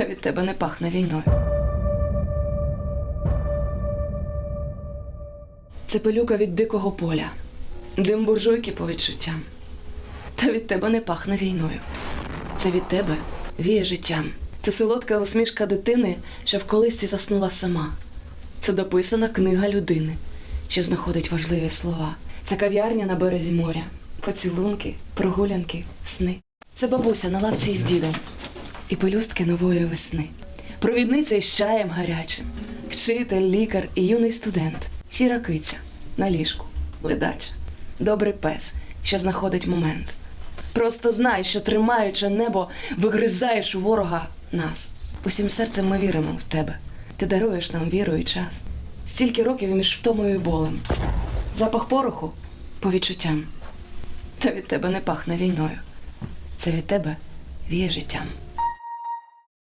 Та від тебе не пахне війною. Це пилюка від дикого поля, дим буржуйки по відчуттям. Та від тебе не пахне війною. Це від тебе віє життям. Це солодка усмішка дитини, що в колисці заснула сама. Це дописана книга людини, що знаходить важливі слова. Це кав'ярня на березі моря, поцілунки, прогулянки, сни. Це бабуся на лавці із дідом і пелюстки нової весни. Провідниця із чаєм гарячим, вчитель, лікар і юний студент, сіра киця на ліжку, ледача, добрий пес, що знаходить момент. Просто знай, що тримаючи небо, вигризаєш у ворога нас. Усім серцем ми віримо в тебе. Ти даруєш нам віру і час. Стільки років між втомою і болем. Запах пороху по відчуттям. Та від тебе не пахне війною. Це від тебе віє життям.